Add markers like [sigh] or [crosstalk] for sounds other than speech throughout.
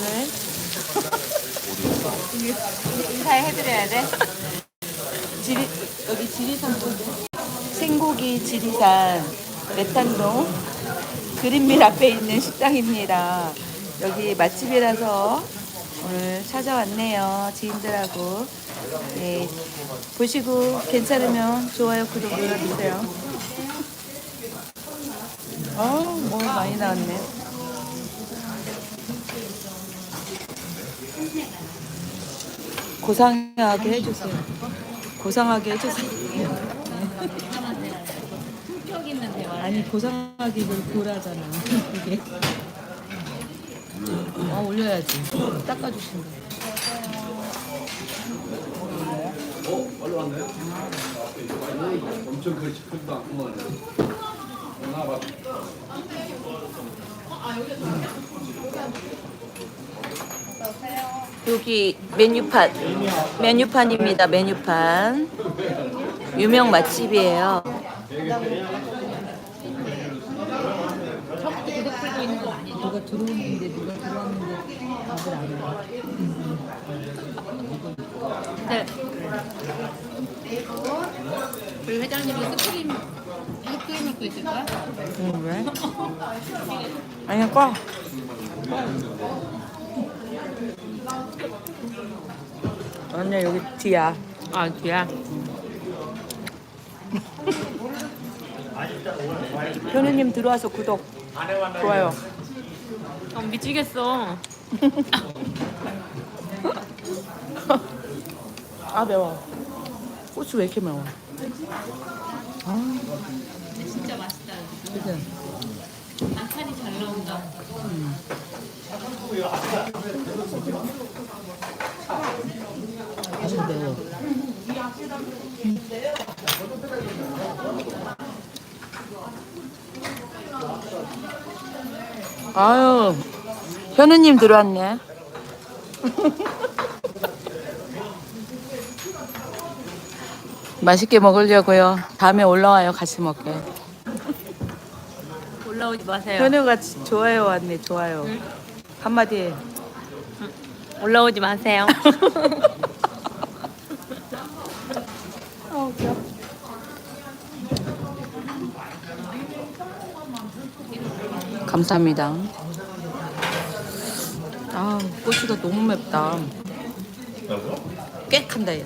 오늘 인사해드려야 돼. 지리 여기 지리산 생고기 지리산 메탄동 그린밀 앞에 있는 식당입니다. 여기 맛집이라서 오늘 찾아왔네요. 지인들하고. 네, 보시고 괜찮으면 좋아요, 구독 눌러주세요. 어, 뭐 많이 나왔네. 고상하게 해주세요. 고상하게 해주세요. 아니 고상하게 이걸 고라잖아. 이게. 어 올려야지. 닦아주신다. 엄청 그렇지 큰다 한번 나봐 여기 메뉴판 메뉴판입니다. 메뉴판 유명 맛집이에요. 누가 들어오는데 누가 들어왔는데 다들 안 와. 네. 우리 회장님이 스크림 스크림 먹고 있을 거야? 응 왜? 아니 꺼. 언니 여기 뒤야. 아 뒤야. 현우님 들어와서 구독 좋아요. 어, 미치겠어. [laughs] 아 매워. 고추 왜 이렇게 매워? 아 진짜 맛있다. 그지? 반찬이 잘 나온다. 아주 매워. 아유, 현우님 들어왔네. [laughs] 맛있게 먹으려고요. 다음에 올라와요. 같이 먹게. 올라오지 마세요. 현우가 지- 좋아요 왔네. 좋아요. 한마디 해. 올라오지 마세요. [laughs] 아, 웃겨. 감사합니다. 아, 고추가 너무 맵다. 꽥 한다, 야.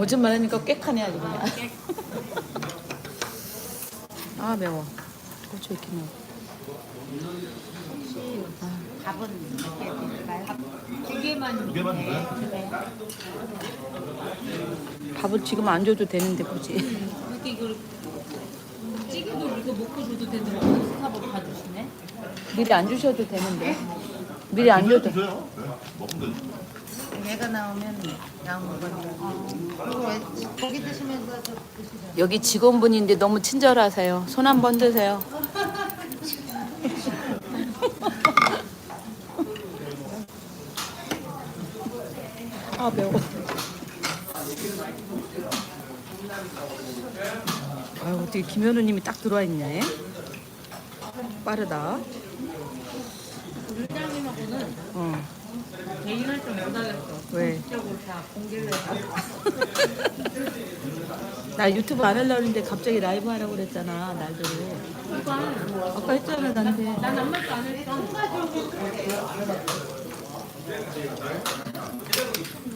오줌 마르니까 꽥 하네, 아주 그냥. [laughs] 아, 매워. 고추 이렇게 매워. 밥은 몇 개 드릴까요? 두 개만. 밥을 지금 안 줘도 되는데, 굳이. 이렇게 이걸 찌개도 이거 먹고 줘도 되는데 어디서 사법 받으시네? 미리 안 주셔도 되는데. 미리 안 줘도. 얘가 나오면 양 먹어요. 그리고 왜 고기 드시면서 저 드시죠. 여기 직원분인데 너무 친절하세요. 손 한 번 드세요. 아 매워. 아유 어떻게 김현우님이 딱 들어와 있냐? 얘? 빠르다. 어 개인을 좀 못하겠어. 왜? 공식적으로 다 공개를 해서. [laughs] 나 유튜브 안 하려고 했는데 갑자기 라이브 하라고 그랬잖아 날도. 아까 했잖아 나한테. 난 아무 말도 안 했어.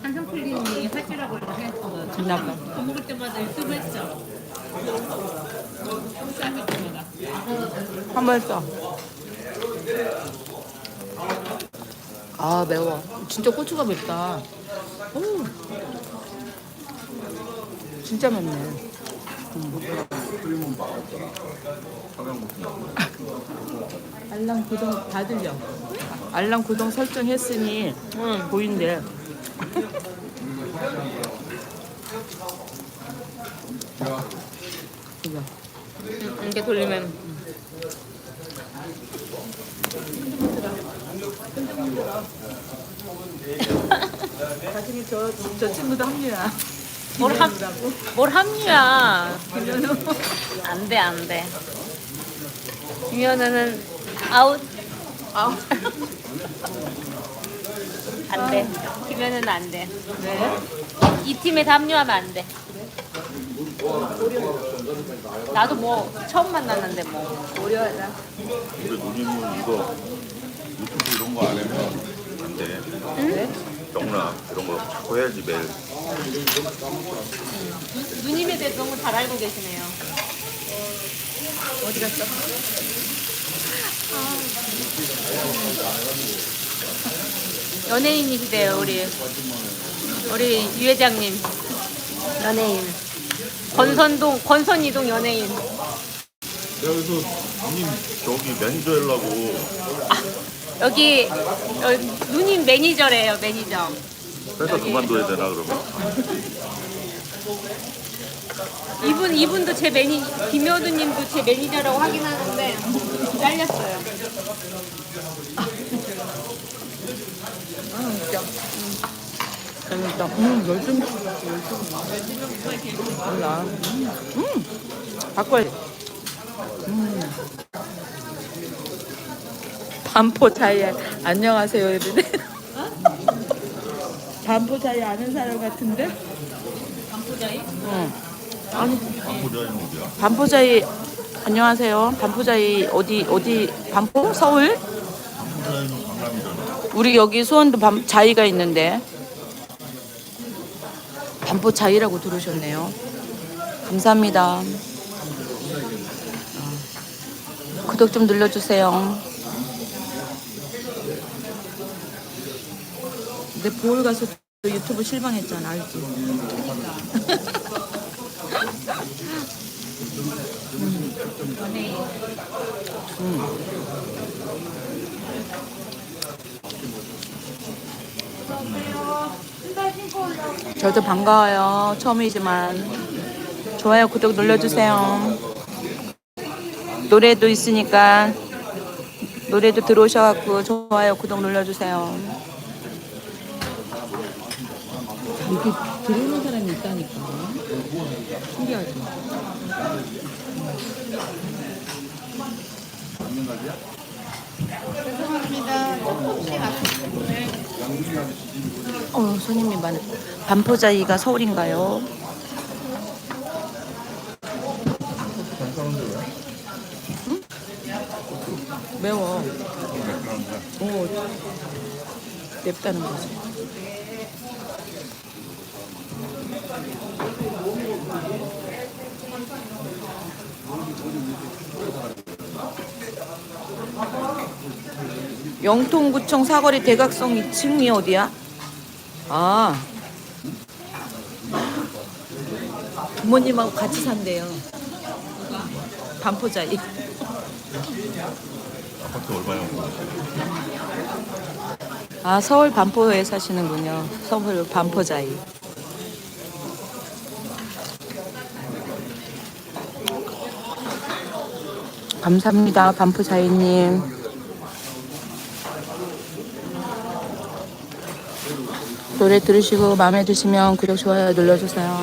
한성 클리님이 하시라고 이렇게 했어. 나빠. 밥 먹을 때마다 유튜브 했죠. 때마다. 한번 써. 아 매워. 진짜 고추가 맵다. 오. 진짜 맵네. 음. 알람 구동 다 들려. 알람 구동 설정했으니 응. 보인대. 그죠? 이렇게 돌리면 나중에 저, 저 친구도 합류야. 뭘 함, 김현우라고. 뭘 합류야. 안돼 안 돼. 김연아는 아웃. 아웃. [laughs] 안 돼. 김연아는 안 돼. 왜? 이 팀에 합류하면 안 돼. 나도 뭐 처음 만났는데 뭐. 오려하다. 근데 누님은 이거 유튜브 이런 거 안 하면 안 돼. 왜? 영락 이런 거 자꾸 해야지 매일. 누님에 대해서 너무 잘 알고 계시네요. 어디 갔어? 연예인이시대요 우리. 우리 유 회장님. 연예인. 권선동 권선이동 연예인. 그래서 누님 저기 매니저 하려고 여기 여기 누님 매니저래요 매니저 회사 그만둬야 되나 그러면? 이분 이분도 제 매니 김효두님도 제 매니저라고 하긴 하는데 잘렸어요 아, 웃겨. 재밌다. 음, 열중. 몰라. 음, 바꿔야 음. 반포 차이 안녕하세요 이러네. [laughs] 반포 차이 아는 사람 같은데? 반포자이 응. 아니 보자는 어디야? 반포자이 안녕하세요. 반포자이 어디 어디 반포 서울? 강남이잖아. 우리 여기 수원도 밤 자이가 있는데 반포 자이라고 들으셨네요. 감사합니다. 구독 좀 눌러주세요. 내 보울 가서 또 유튜브 실망했잖아, 알지? 저도 반가워요. 처음이지만 좋아요, 구독 눌러주세요. 노래도 있으니까 노래도 들어오셔갖고 좋아요, 구독 눌러주세요. 이렇게 들어오는 사람이 있다니까. 신기하지? 죄송합니다. 혹시 아세요? 어, 손님이 많아. 반포자이가 서울인가요? 응? 매워. 오, 맵다는 거지. 영통구청 사거리 대각성 2층이 어디야? 아. 부모님하고 같이 산대요. 반포자이. 아파트 얼마냐고. 아, 서울 반포에 사시는군요. 서울 반포자이. 감사합니다, 반포자이님. 노래 들으시고 마음에 드시면 구독, 좋아요 눌러주세요.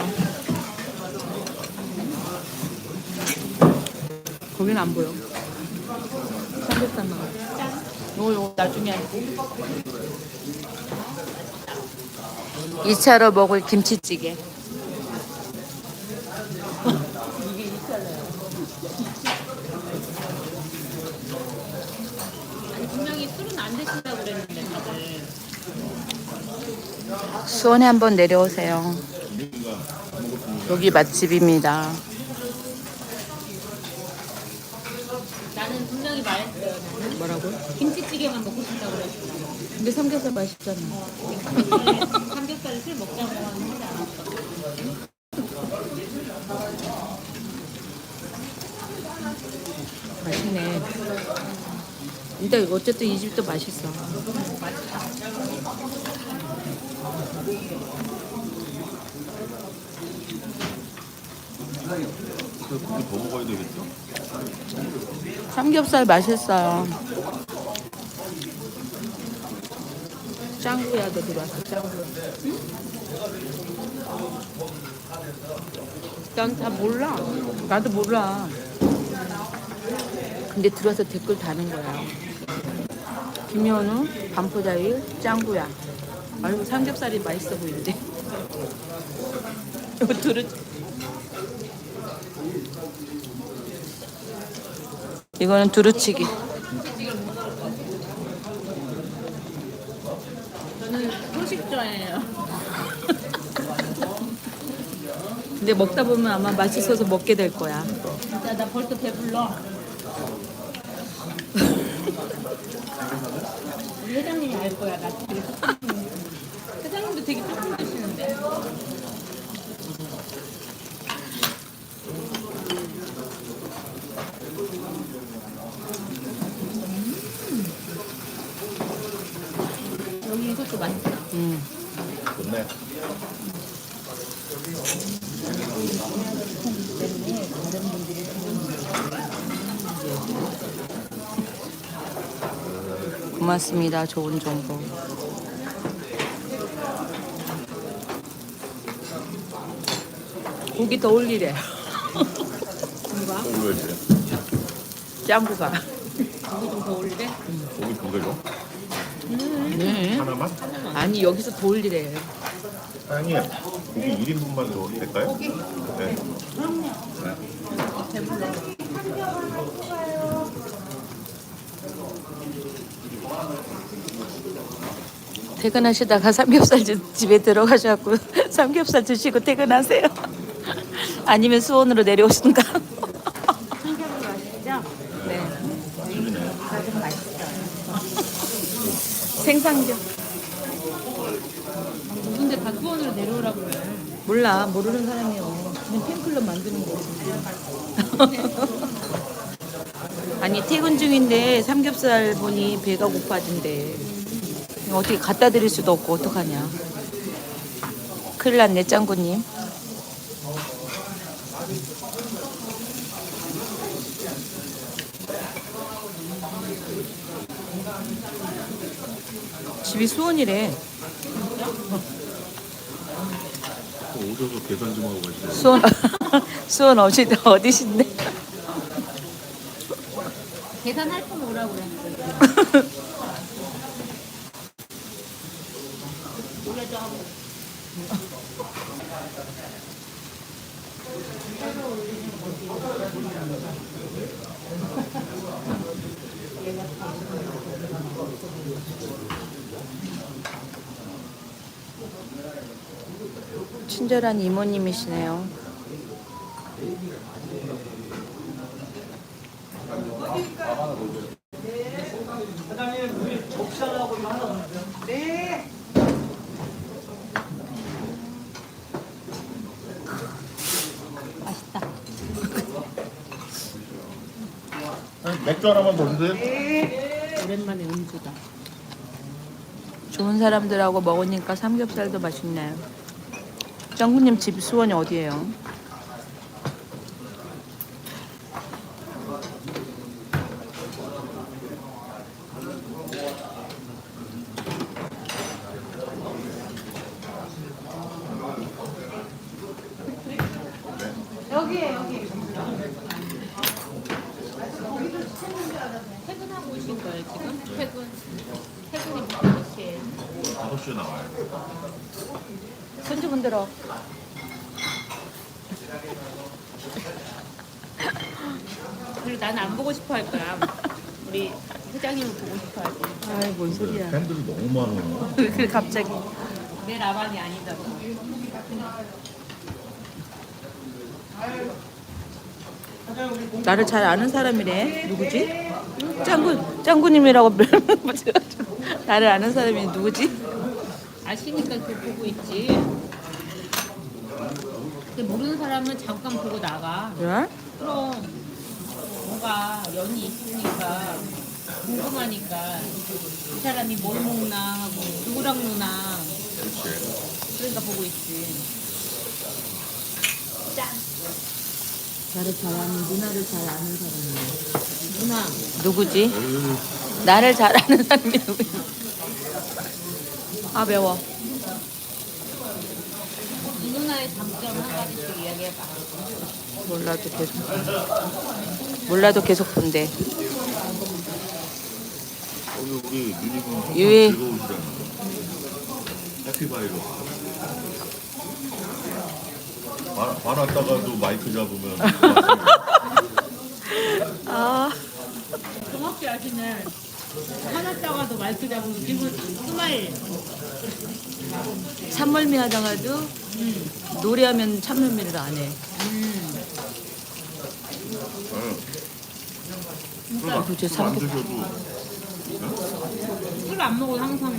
거긴 안 보여. 삼겹살 나와. 요거 요거 나중에 할게. 2차로 먹을 김치찌개. 분명히 술은 안 드신다고 그랬는데 다들 수원에 한번 내려오세요. 여기 맛집입니다. 나는 분명히 말했어요 나는 뭐라고? 김치찌개만 먹고 싶다고 그랬어 근데 삼겹살 맛있잖아. 삼겹살을 술 먹자고 하는 하지 않았어 맛있네. 근데 어쨌든 이 집도 맛있어. 삼겹살 맛있어요. 짱구야도 들어왔어. 짱구. 난다 몰라. 나도 몰라. 근데 들어와서 댓글 다는 거야. 김현우, 반포자일, 짱구야. 아이고 삼겹살이 맛있어 보이는데. 이거 [laughs] 두루. 이거는 두루치기. 저는 소식자예요. 근데 먹다 보면 아마 맛있어서 먹게 될 거야. 진짜 나 벌써 배불러. 우리 회장님이 알 거야. 나 되게. 회장님도 되게 조금 드시는데. 여기 이것도 맛있다. 음. 좋네. 고맙습니다. 좋은 정보. 고기 더 올리래. 고기 왜 이래? 짱구가. 고기 좀 더 올리래? 고기 두 개죠? 네. 하나만? 아니 여기서 더 올리래. 아니 고기 1인분만 더 될까요? 네. 퇴근하시다가 [laughs] 삼겹살 집- 집에 들어가셔갖고 [laughs] 삼겹살 드시고 퇴근하세요. [laughs] 아니면 수원으로 내려오신가? 네. 생상겹. 근데 다 수원으로 내려오라고 그래. 몰라 모르는 사람이요. 그냥 팬클럽 만드는 거지. 아니 퇴근 중인데 삼겹살 보니 배가 고파진대. 어떻게 갖다 드릴 수도 없고 어떡하냐. 큰일 났네 짱구님. 집이 수원이래. 오셔서 계산 좀 하고 가시죠. 수원 [laughs] 수원 어디 어디신데? 계산할 분 오라고 그래. [laughs] 친절한 이모님이시네요. 맛있다. 맥주 하나만 더 주세요. 오랜만에 음주다. 좋은 사람들하고 먹으니까 삼겹살도 맛있네요. 짱구님 집 수원이 어디예요? 퇴근하고 오신 거예요 지금? 퇴근. 퇴근이 몇 시에요? 5시에 나와요. 손 좀 흔들어. 그리고 나는 안 보고 싶어 할 거야. 우리 회장님을 보고 싶어 하지. 아이 뭔 소리야. 팬들이 너무 많아요. 그 갑자기. 내 라반이 아니다고. 나를 잘 아는 사람이래. 누구지? 짱구 짱구님이라고 나를 아는 사람이 누구지? 아시니까 그 보고 있지. 근데 모르는 사람은 잠깐 보고 나가. 그래? 그럼 뭔가 연이 있으니까 궁금하니까 이 사람이 뭘 먹나 하고 누구랑 노나. 그러니까 보고 있지. 짠 나를 잘 아는 누나를 잘 아는 사람이 누나 누구지? 나를 잘 아는 사람이 누구야? 아 매워. 이 누나의 장점 한 가지씩 이야기해봐. 몰라도 계속 몰라도 계속 본대. 우리 누님은 항상 예. 즐거우시잖아. 해피바이로. 화- 화났다가도 마이크 잡으면 [laughs] 아 정확히 아시네. 화났다가도 마이크 잡으면 기분 스마일. 참멀미 하다가도 노래하면 참멀미를 안 해. 술 도대체 안 삼겹- 드셔도 술 안 먹어도 항상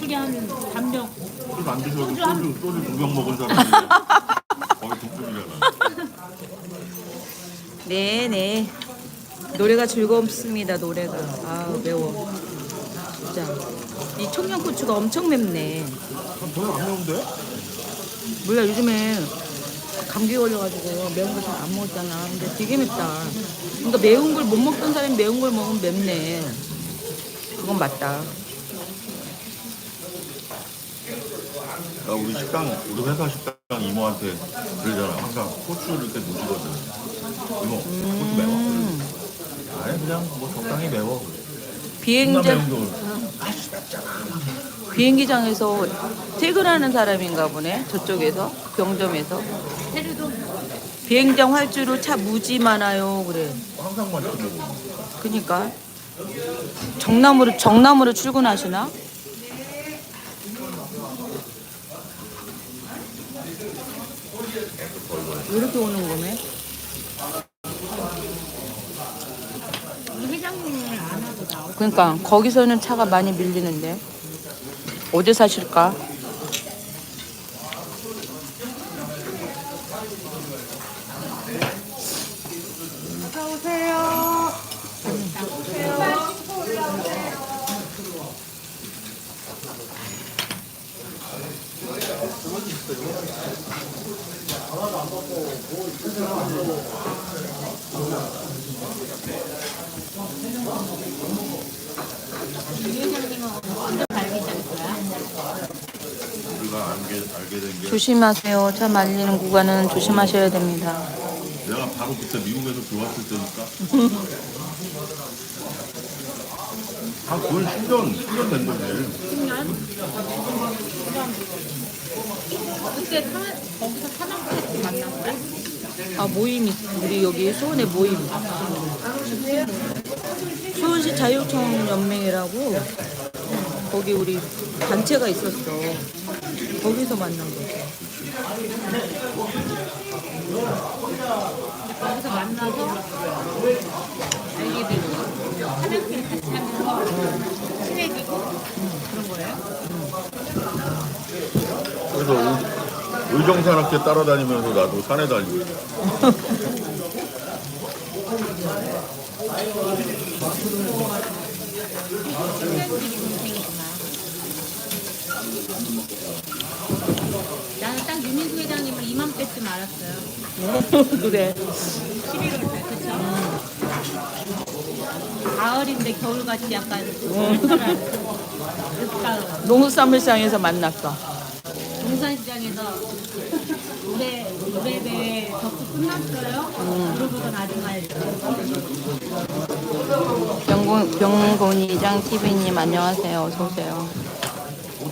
술이 한 담력. 술안 드셔도 소주 한- 소주 소주 두병 먹은 사람이 [laughs] 거의 독분이잖아. 네네. [laughs] 노래가 즐겁습니다. 노래가. 아 매워. 진짜. 이 청양고추가 엄청 맵네. 별로 안 매운데? 몰라 요즘에 감기 걸려가지고 매운 거 잘 안 먹었잖아. 근데 되게 맵다. 그러니까 매운 걸 못 먹던 사람이 매운 걸 먹으면 맵네. 그건 맞다. 나 우리 식당 우리 회사 식당 이모한테 그러잖아. 항상 고추를 이렇게 넣으시거든. 이모 고추 매워. 아니 그냥 뭐 적당히 매워. 비행장 거. 비행기장에서 퇴근하는 사람인가 보네. 저쪽에서 병점에서 테르도 비행장 활주로 차 무지 많아요. 그래. 항상 맛있게 먹어. 그니까 정남으로 정남으로 출근하시나? 왜 이렇게 오는 거네? 우리 회장님을 안 하고 나오. 그러니까 거기서는 차가 많이 밀리는데 어디 사실까? 어서 오세요. 이 회장님은 언제 발기장 거야? 우리가 알게 알게 된 게 조심하세요. 차 말리는 구간은 조심하셔야 됩니다. 내가 바로 그때 미국에서 들어왔을 때니까. [laughs] 한 거의 10년 10년 된 거지. 10년? 그때 사, 거기서 사장님한테 만난 거야? 아 모임 있 우리 여기 수원에 모임 수원시 자유청 연맹이라고 거기 우리 단체가 있었어 거기서 만난 거지 거기서 만나서 알게 되고 사장님 같이 하면서 친해지고 그런 거예요? 그래서 의- 의정산악회 따라다니면서 나도 산에 다니고. 동생이구나. 나는 딱 유민수 회장님을 이맘때쯤 알았어요. 그래 11월 때, 그쵸? 가을인데 겨울같이 약간 [laughs] 쌀쌀한 늦가을. 농수산물상에서 만났어 동산시장에서 노래 노래대 접수 끝났어요. 물어보던 아줌마일 병곤, 병곤이장 TV님 안녕하세요 어서 오세요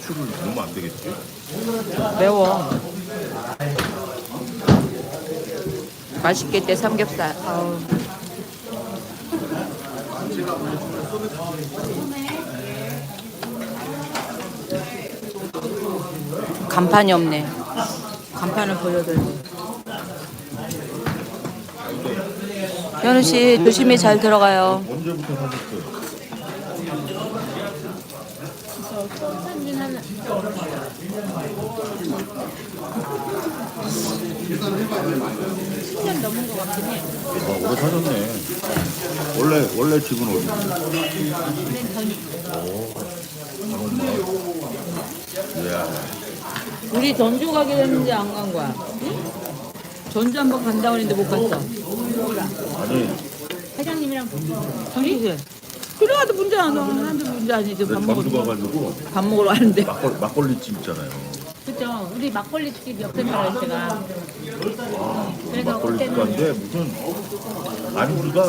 고추를 넣으면 안 되겠지? 매워 맛있겠대 삼겹살 아우. 간판이 없네 간판을 보여드려 현우 씨 조심히 잘 들어가요 언제부터 사셨어요? 산진 하나 10년 넘은 것 같긴 해. 아, 오래 사셨네. 원래 원래 집은 어디? 근데 전이 이야. 우리 전주 가게 됐는데 안 간 거야 전주 한 번 간다고 했는데 못 갔어 아니 회장님이랑 전주 그래가도 문제 안 와. 한두 문제 아니지 밥내 먹으러 전주 가가지고 밥 먹으러 왔는데 막걸 막걸리 집 있잖아요. 그죠? 우리 막걸리 집 옆에 살아요 제가. 그래서 막걸리 집 그때는 갔는데 무슨 아니 우리가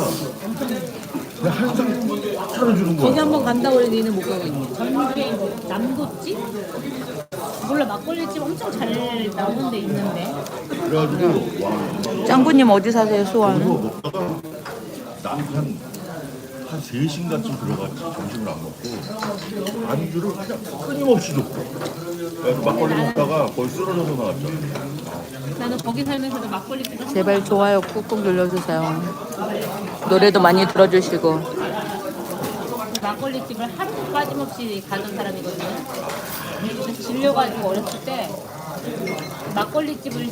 그냥 한상 차려주는 거야. 거기 한번 간다고 그래 니는 못 가고 있네. 전국에 남도집? 몰라 막걸리 집 엄청 잘 나오는 데 있는데 그래가지고 와 짱구님 어디 사세요 그거 수원? 먹다가 난한 한 3시간쯤 들어갔지 점심을 안 먹고 안주를 그냥 끊임없이 줬고 그래서 막걸리 먹다가 거의 쓰러져서 나왔잖아 나는 거기 살면서도 막걸리집을 제발 좋아요 꾹꾹 눌러주세요. 노래도 많이 들어주시고. 막걸리 집을 하루도 빠짐없이 가던 사람이거든요. 그래서 질려가지고 어렸을 때 막걸리 집을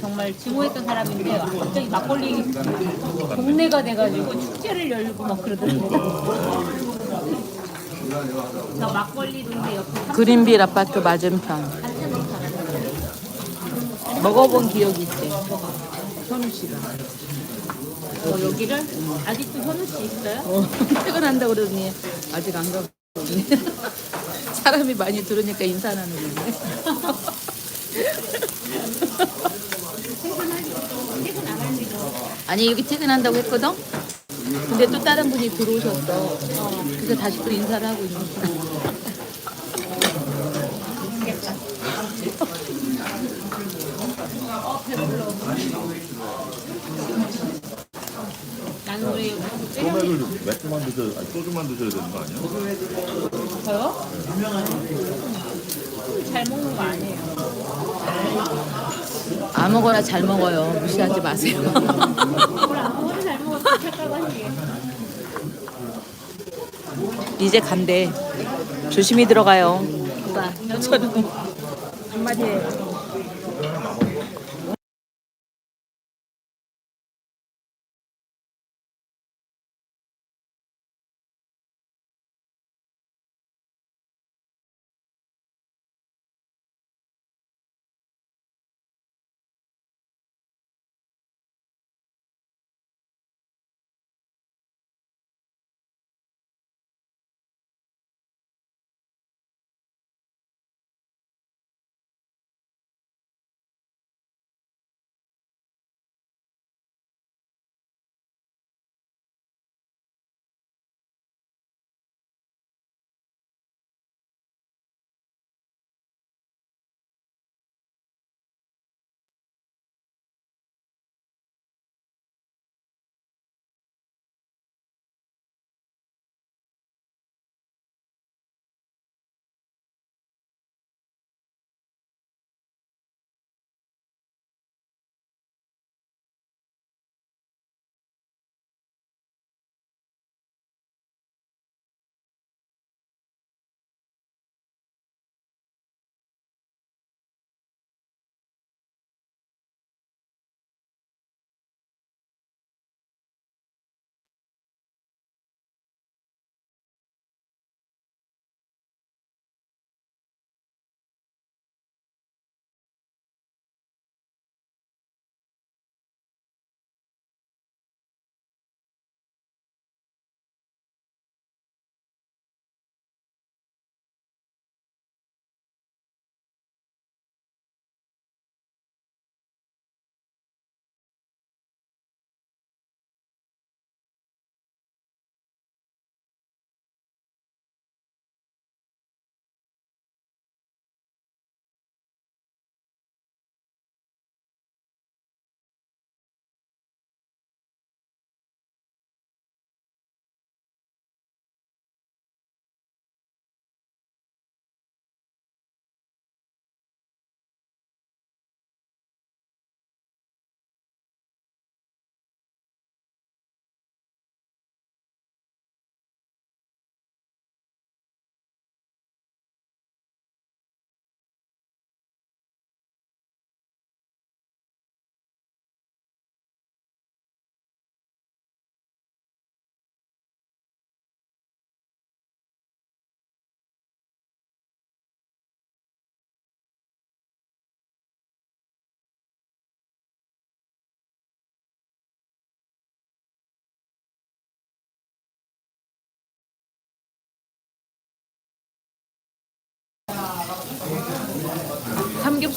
정말 증오했던 사람인데 갑자기 막걸리 동네가 돼가지고 축제를 열고 막 그러더라고요. 저 막걸리 동네 옆에 그린빌 아파트 맞은편. 한참 살았어요. 먹어본 기억이 있대. 현우 씨가. 어, 여기를 아직도 현우 씨 있어요? 어, [laughs] 퇴근한다 그러더니 아직 안 가고. 사람이 많이 들으니까 인사는 하는 건데. 안? 아니 여기 퇴근한다고 했거든? 근데 또 다른 분이 들어오셨어. 그래서 다시 또 인사를 하고 있는 거야. 나는 왜 소맥을 맥주만 아니 소주만 드셔야 되는 거 아니야? 저요? 잘 먹는 거 아니에요. 아무거나 잘 먹어요. 무시하지 마세요. [laughs] 뭘 아무거나 잘 하시게. 이제 간대. 조심히 들어가요. 누가? 저는 한마디 해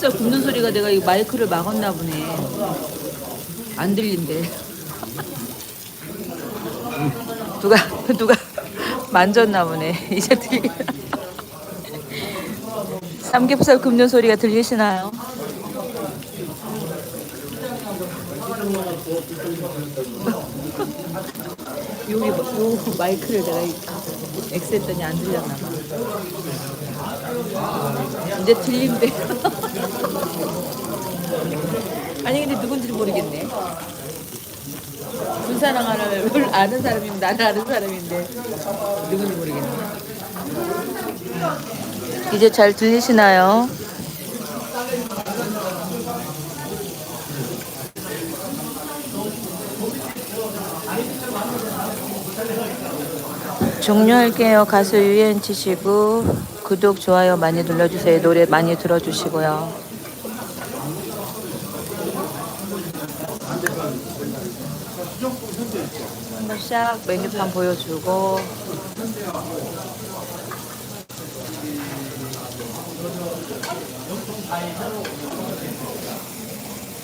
요. 삼겹살 굽는 소리가 내가 이 마이크를 막았나 보네. 안 들린대. [laughs] 누가 누가 만졌나 보네. [laughs] 이제 들리. [laughs] 삼겹살 굽는 소리가 들리시나요? 여기 뭐- 요 마이크를 내가 엑스했더니 안 들렸나 봐. 이제 들린대. [laughs] 아니 근데 누군지 모르겠네. 군사랑 뭘 아는 사람이면 나는 아는 사람인데 누군지 모르겠네. 이제 잘 들리시나요? 종료할게요. 가수 유엔 치 시고 구독, 좋아요 많이 눌러주세요. 노래 많이 들어주시고요. 한번 싹 메뉴판 보여주고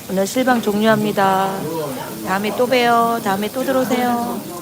오늘 실방 종료합니다. 다음에 또 봬요. 다음에 또 들어오세요.